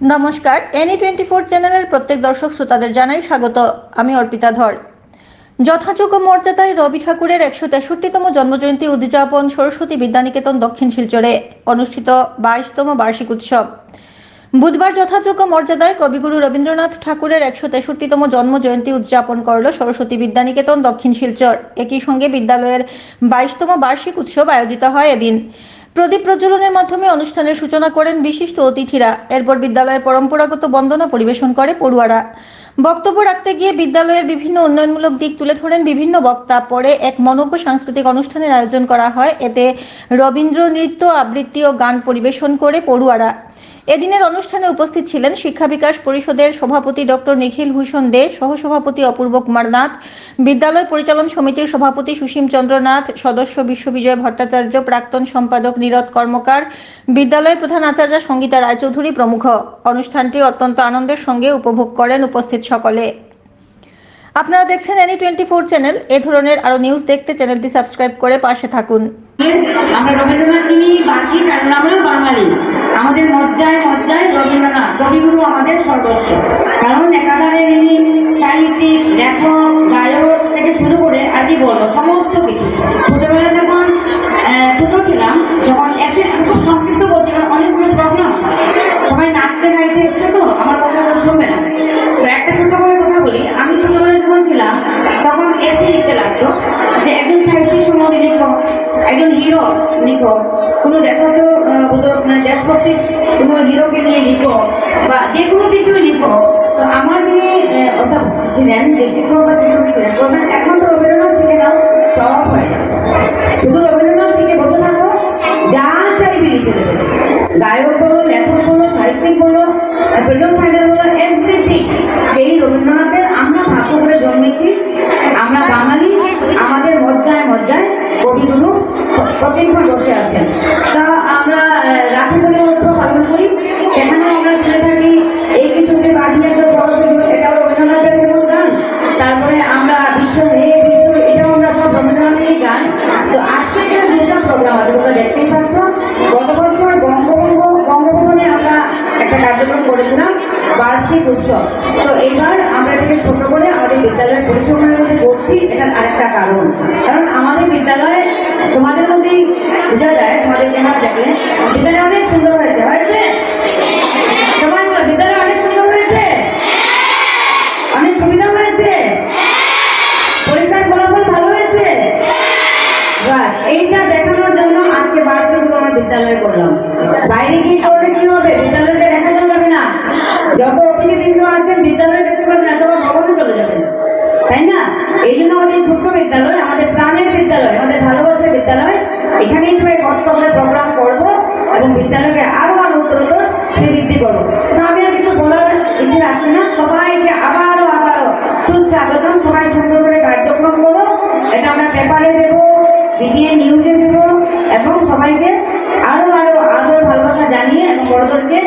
নমস্কার any twenty four চ্যানেলের প্রত্যেক দর্শক শ্রোতাদের জানাই স্বাগত। আমি অর্পিতা ধর। যথাযোগ্য মর্যাদায় রবি ঠাকুরের একশো তেষট্টিতম জন্মজয়ন্তী উদযাপন সরস্বতী বিদ্যানিকেতন দক্ষিণ শিলচরে অনুষ্ঠিত বাইশতম বার্ষিক উৎসব। বুধবার যথাযোগ্য মর্যাদায় কবিগুরু রবীন্দ্রনাথ ঠাকুরের একশো তেষট্টিতম জন্ম জয়ন্তী উদযাপন করল সরস্বতী বিদ্যানিকেতন দক্ষিণ শিলচর। একই সঙ্গে বিদ্যালয়ের বাইশতম বার্ষিক উৎসব আয়োজিত হয় এদিন। প্রদীপ প্রজ্বলনের মাধ্যমে অনুষ্ঠানের সূচনা করেন বিশিষ্ট অতিথিরা। এরপর বিদ্যালয়ের পরম্পরাগত বন্দনা পরিবেশন করে পড়ুয়ারা। বক্তব্য রাখতে গিয়ে বিদ্যালয়ের বিভিন্ন উন্নয়নমূলক দিক তুলে ধরেন বিভিন্ন বক্তা। পরে এক মনোজ্ঞ সাংস্কৃতিক অনুষ্ঠানের আয়োজন করা হয়। এতে রবীন্দ্র নৃত্য আবৃত্তি ও গান পরিবেশন করে পড়ুয়ারা। এদিনের অনুষ্ঠানে উপস্থিত ছিলেন শিক্ষা বিকাশ পরিষদের সভাপতি ডক্টর নিখিল ভূষণ দে, সহসভাপতি অপূর্ব কুমার নাথ, বিদ্যালয় পরিচালন সমিতির সভাপতি সুসীম চন্দ্র নাথ, সদস্য বিশ্ববিজয় ভট্টাচার্য, প্রাক্তন সম্পাদক নীরদ কর্মকার বিদ্যালয়ের প্রধান আচার্য সঙ্গীতা রায়চৌধুরী প্রমুখ। অনুষ্ঠানটি অত্যন্ত আনন্দের সঙ্গে উপভোগ করেন উপস্থিত সকলে। আপনারা দেখছেন এনি টোয়েন্টি ফোর চ্যানেল। এ ধরনের আরও নিউজ দেখতে চ্যানেলটি সাবস্ক্রাইব করে পাশে থাকুন। বাঙালি। আমাদের মজ্জায় মজ্জায় রবীন্দ্রনাথ। কবিগুরু আমাদের সর্বস্ব। কারণ একাধারে ইনি সাহিত্যিক, লেখক, গায়ক থেকে শুরু করে বলো সমস্ত কিছু। একজন হিরো লিখো কোনো দেশাত মানে দেশভক্তি কোনো হিরোকে নিয়ে লিখো বা যে কোনো কিছু লিখো। তো আমার যিনি অর্থাৎ ছিলেন যে শিক্ষক বা শিক্ষক ছিলেন বলবেন এখন তো রবীন্দ্রনাথ শিখে নাও, সব হয়ে যাচ্ছে। শুধু রবীন্দ্রনাথ শিখে বসে থাকো, যা চাইবি লিখে দেবে। গায়ক বলো, লেখক বলো, সাহিত্যিক বলো ফ্রিডম ফাইটার বলো এভরিথিং একটা কার্যক্রম করেছিলাম, বার্ষিক উৎসব। তো এইবার আমরা এটাকে ছোট করে আমাদের বিদ্যালয়ের পরিসংখ্যানের মধ্যে করছি, এটার আরেকটা কারণ। কারণ আমাদের বিদ্যালয়ে তোমাদের মধ্যেই বোঝা যায়, তোমাদের ক্যামেরা দেখলে, বিদ্যালয় অনেক সুন্দর হয়েছে হয়েছে? বিদ্যালয় অনেক সুন্দর হয়েছে? অনেক সুবিধা হয়েছে? ভালো হয়েছে? এইটা দেখানোর জন্য আজকে বার্ষিক আমরা বিদ্যালয়ে করলাম। বাইরে গিয়ে করলে কি হবে? না যত অতিথিবৃন্দ আছেন, বিদ্যালয়ে দেখতে পাবেন না, সবাই ভবনে চলে যাবেন। তাই না? এই জন্য আমাদের ছোট্ট বিদ্যালয়, আমাদের প্রাণের বিদ্যালয়, আমাদের ভালোবাসার বিদ্যালয়, এখানেই সবাই কষ্ট করে প্রোগ্রাম করব এবং বিদ্যালয়কে আরও আরও উত্তরোত্তর শ্রীবৃদ্ধি করব। তো আমি আর কিছু বলার ইচ্ছে রাখছি না। সবাইকে আবারও আবারও সুস্বাগতম। সবাই সুন্দর করে কার্যক্রম করো। এটা আমরা পেপারে দেবো, বিডিএ নিউজে দেবো এবং সবাইকে আরও আরও আদর, ভালোবাসা জানিয়ে এবং বড়দেরকে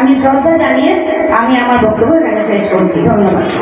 আমি শ্রদ্ধা জানিয়ে আমি আমার বক্তব্য এখানে শেষ করছি। ধন্যবাদ।